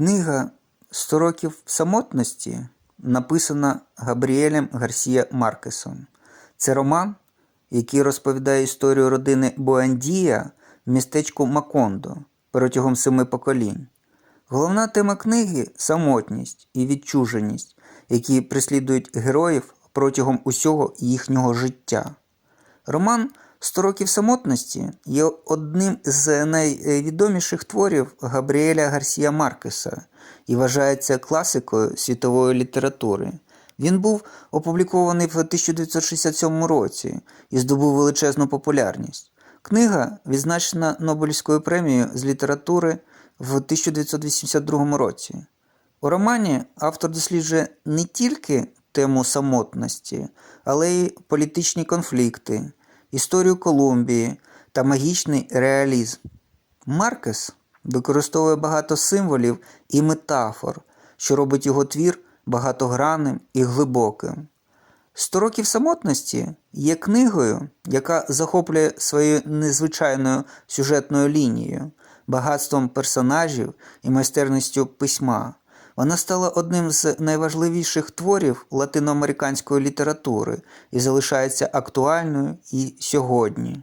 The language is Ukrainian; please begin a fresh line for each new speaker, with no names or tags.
Книга «Сто років самотності написана Габріелем Гарсія Маркесом. Це роман, який розповідає історію родини Буандія в містечку Макондо протягом семи поколінь. Головна тема книги самотність і відчуженість, які преслідують героїв протягом усього їхнього життя. Роман «Сто років самотності є одним з найвідоміших творів Габріеля Гарсія Маркеса і вважається класикою світової літератури. Він був опублікований в 1967 році і здобув величезну популярність. Книга відзначена Нобелівською премією з літератури в 1982 році. У романі автор досліджує не тільки тему самотності, але й політичні конфлікти, історію Колумбії та магічний реалізм. Маркес використовує багато символів і метафор, що робить його твір багатогранним і глибоким. Сто років самотності є книгою, яка захоплює своєю незвичайною сюжетною лінією, багатством персонажів і майстерністю письма. Вона стала одним з найважливіших творів латиноамериканської літератури і залишається актуальною і сьогодні.